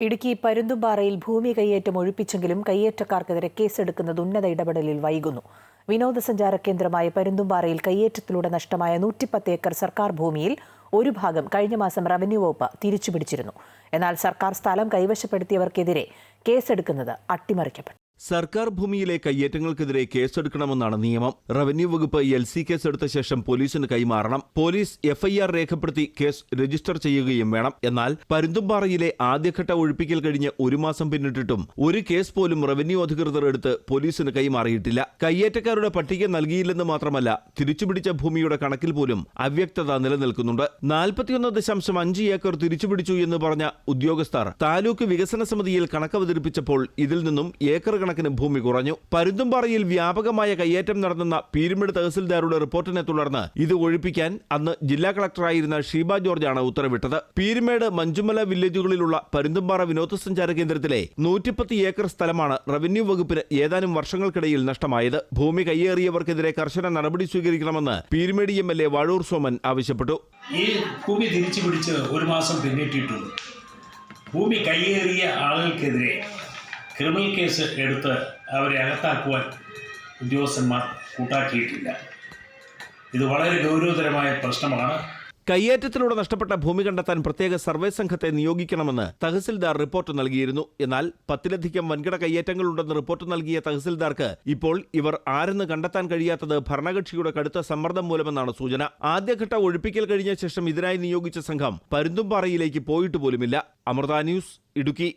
ഇടുക്കി പരുന്തുംപാറയിൽ ഭൂമി കയ്യേറ്റം ഒഴിപ്പിച്ചെങ്കിലും കയ്യേറ്റക്കാർക്കെതിരെ കേസെടുക്കുന്നത് ഉന്നത ഇടപെടലിൽ വൈകുന്നു. വിനോദസഞ്ചാര കേന്ദ്രമായ പരുന്തുംപാറയിൽ കയ്യേറ്റത്തിലൂടെ നഷ്ടമായ നൂറ്റിപ്പത്ത് ഏക്കർ സർക്കാർ ഭൂമിയിൽ ഒരു ഭാഗം കഴിഞ്ഞ മാസം റവന്യൂ വകുപ്പ് തിരിച്ചുപിടിച്ചിരുന്നു. എന്നാൽ സർക്കാർ സ്ഥലം കൈവശപ്പെടുത്തിയവർക്കെതിരെ കേസെടുക്കുന്നത് അട്ടിമറിക്കപ്പെട്ടു. സർക്കാർ ഭൂമിയിലെ കയ്യേറ്റങ്ങൾക്കെതിരെ കേസെടുക്കണമെന്നാണ് നിയമം. റവന്യൂ വകുപ്പ് എൽ സി കേസ് എടുത്ത ശേഷം പോലീസിന് കൈമാറണം. പോലീസ് എഫ്ഐആർ രേഖപ്പെടുത്തി കേസ് രജിസ്റ്റർ ചെയ്യുകയും വേണം. എന്നാൽ പരുന്തുംപാറയിലെ ആദ്യഘട്ട ഒഴിപ്പിക്കൽ കഴിഞ്ഞ് ഒരു മാസം പിന്നിട്ടിട്ടും ഒരു കേസ് പോലും റവന്യൂ അധികൃതർ എടുത്ത് പോലീസിന് കൈമാറിയിട്ടില്ല. കയ്യേറ്റക്കാരുടെ പട്ടിക നൽകിയില്ലെന്ന് മാത്രമല്ല തിരിച്ചുപിടിച്ച ഭൂമിയുടെ കണക്കിൽ പോലും അവ്യക്തത നിലനിൽക്കുന്നുണ്ട്. നാൽപ്പത്തിയൊന്ന് ദശാംശം അഞ്ച് ഏക്കർ തിരിച്ചുപിടിച്ചു എന്ന് പറഞ്ഞ ഉദ്യോഗസ്ഥർ താലൂക്ക് വികസന സമിതിയിൽ കണക്കവതരിപ്പിച്ചപ്പോൾ ഇതിൽ നിന്നും ഏക്കർ കണക്കിന് ഭൂമി കുറഞ്ഞു. പരുന്തുംപാറയിൽ വ്യാപകമായ കയ്യേറ്റം നടന്നെന്ന പീരുമേട് തഹസിൽദാരുടെ റിപ്പോർട്ടിനെ തുടർന്ന് ഇത് ഒഴിപ്പിക്കാൻ അന്ന് ജില്ലാ കളക്ടറായിരുന്ന ഷീബ ജോർജാണ് ഉത്തരവിട്ടത്. പീരുമേട് മഞ്ചുമല വില്ലേജുകളിലുള്ള പരുന്തുംപാറ വിനോദസഞ്ചാര കേന്ദ്രത്തിലെ നൂറ്റിപ്പത്തി ഏക്കർ സ്ഥലമാണ് റവന്യൂ വകുപ്പിന് ഏതാനും വർഷങ്ങൾക്കിടയിൽ നഷ്ടമായത്. ഭൂമി കയ്യേറിയവർക്കെതിരെ കർശന നടപടി സ്വീകരിക്കണമെന്ന് Peerumedu M L A Vazhoor Soman ആവശ്യപ്പെട്ടു. ഈ ഭൂമി തിരിച്ചു പിടിച്ച് ഒരു മാസം പിന്നിട്ടിട്ടുണ്ട്. ഭൂമി കയ്യേറിയ ആളുകൾക്കെതിരെ ക്രിമിനൽ കേസ് എടുത്ത് അവരെ അകത്താക്കുവാൻ ഉദ്യോഗസ്ഥന്മാർ കൂട്ടാക്കിയിട്ടില്ല. ഇത് വളരെ ഗൗരവതരമായ പ്രശ്നമാണ്. കയ്യേറ്റത്തിലൂടെ നഷ്ടപ്പെട്ട ഭൂമി കണ്ടെത്താൻ പ്രത്യേക സർവേ സംഘത്തെ നിയോഗിക്കണമെന്ന് തഹസിൽദാർ റിപ്പോർട്ട് നൽകിയിരുന്നു. എന്നാൽ പത്തിലധികം വൻകിട കയ്യേറ്റങ്ങളുണ്ടെന്ന് റിപ്പോർട്ട് നൽകിയ തഹസിൽദാർക്ക് ഇപ്പോൾ ഇവർ ആരെന്ന് കണ്ടെത്താൻ കഴിയാത്തത് ഭരണകക്ഷിയുടെ കടുത്ത സമ്മർദ്ദം മൂലമെന്നാണ് സൂചന. ആദ്യഘട്ട ഒഴിപ്പിക്കൽ കഴിഞ്ഞ ശേഷം ഇതിനായി നിയോഗിച്ച സംഘം പരുന്തുംപാറയിലേക്ക് പോയിട്ട് പോലുമില്ല. അമൃത ന്യൂസ് ഇടുക്കി.